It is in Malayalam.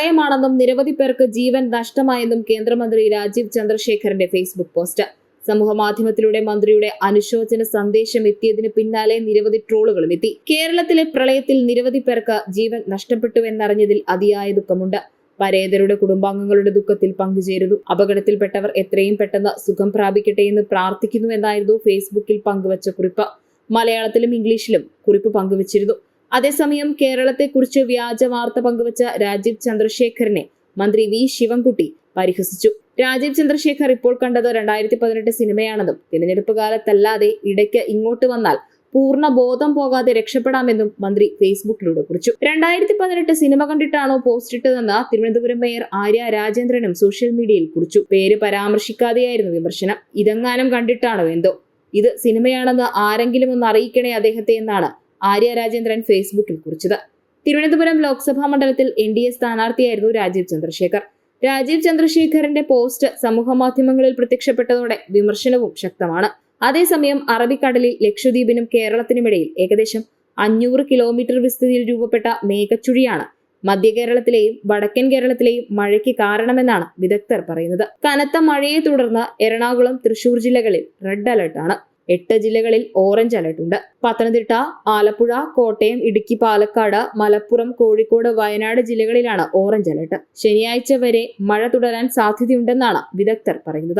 പ്രളയമാണെന്നും നിരവധി പേർക്ക് ജീവൻ നഷ്ടമായെന്നും കേന്ദ്രമന്ത്രി രാജീവ് ചന്ദ്രശേഖറിന്റെ ഫേസ്ബുക്ക് പോസ്റ്റ്. സമൂഹമാധ്യമത്തിലൂടെ മന്ത്രിയുടെ അനുശോചന സന്ദേശം എത്തിയതിന് പിന്നാലെ നിരവധി ട്രോളുകളും എത്തി. കേരളത്തിലെ പ്രളയത്തിൽ നിരവധി പേർക്ക് ജീവൻ നഷ്ടപ്പെട്ടുവെന്നറിഞ്ഞതിൽ അതിയായ ദുഃഖമുണ്ട്. പരേതരുടെ കുടുംബാംഗങ്ങളുടെ ദുഃഖത്തിൽ പങ്കുചേരുന്നു. അപകടത്തിൽപ്പെട്ടവർ എത്രയും പെട്ടെന്ന് സുഖം പ്രാപിക്കട്ടെ എന്ന് പ്രാർത്ഥിക്കുന്നുവെന്നായിരുന്നു ഫേസ്ബുക്കിൽ പങ്കുവച്ച കുറിപ്പ്. മലയാളത്തിലും ഇംഗ്ലീഷിലും കുറിപ്പ് പങ്കുവച്ചിരുന്നു. അതേസമയം കേരളത്തെക്കുറിച്ച് വ്യാജ വാർത്ത പങ്കുവച്ച രാജീവ് ചന്ദ്രശേഖരനെ മന്ത്രി വി ശിവൻകുട്ടി പരിഹസിച്ചു. രാജീവ് ചന്ദ്രശേഖർ ഇപ്പോൾ കണ്ടത് രണ്ടായിരത്തി പതിനെട്ട് സിനിമയാണെന്നും തിരഞ്ഞെടുപ്പ് കാലത്തല്ലാതെ ഇടയ്ക്ക് ഇങ്ങോട്ട് വന്നാൽ പൂർണ ബോധം പോകാതെ രക്ഷപ്പെടാമെന്നും മന്ത്രി ഫേസ്ബുക്കിലൂടെ കുറിച്ചു. രണ്ടായിരത്തി പതിനെട്ട് സിനിമ കണ്ടിട്ടാണോ പോസ്റ്റ് ഇട്ടതെന്ന് തിരുവനന്തപുരം മേയർ ആര്യ രാജേന്ദ്രനും സോഷ്യൽ മീഡിയയിൽ കുറിച്ചു. പേര് പരാമർശിക്കാതെയായിരുന്നു വിമർശനം. ഇതെങ്ങാനും കണ്ടിട്ടാണോ എന്തോ? ഇത് സിനിമയാണെന്ന് ആരെങ്കിലും ഒന്ന് അറിയിക്കണേ അദ്ദേഹത്തെ എന്നാണ് ആര്യ രാജേന്ദ്രൻ ഫേസ്ബുക്കിൽ കുറിച്ചത്. തിരുവനന്തപുരം ലോക്സഭാ മണ്ഡലത്തിൽ എൻ ഡി എ സ്ഥാനാർത്ഥിയായിരുന്നു രാജീവ് ചന്ദ്രശേഖർ. രാജീവ് ചന്ദ്രശേഖറിന്റെ പോസ്റ്റ് സമൂഹമാധ്യമങ്ങളിൽ പ്രത്യക്ഷപ്പെട്ടതോടെ വിമർശനവും ശക്തമാണ്. അതേസമയം അറബിക്കടലിൽ ലക്ഷദ്വീപിനും കേരളത്തിനുമിടയിൽ ഏകദേശം അഞ്ഞൂറ് കിലോമീറ്റർ വിസ്തൃതിയിൽ രൂപപ്പെട്ട മേഘച്ചുഴിയാണ് മധ്യ കേരളത്തിലെയും വടക്കൻ കേരളത്തിലെയും മഴയ്ക്ക് കാരണമെന്നാണ് വിദഗ്ധർ പറയുന്നത്. കനത്ത മഴയെ തുടർന്ന് എറണാകുളം തൃശൂർ ജില്ലകളിൽ റെഡ് അലർട്ടാണ്. എട്ട് ജില്ലകളിൽ ഓറഞ്ച് അലർട്ട് ഉണ്ട് പത്തനംതിട്ട ആലപ്പുഴ കോട്ടയം ഇടുക്കി പാലക്കാട് മലപ്പുറം കോഴിക്കോട് വയനാട് ജില്ലകളിലാണ് ഓറഞ്ച് അലർട്ട്. ശനിയാഴ്ച വരെ മഴ തുടരാൻ സാധ്യതയുണ്ടെന്നാണ് വിദഗ്ധർ പറയുന്നത്.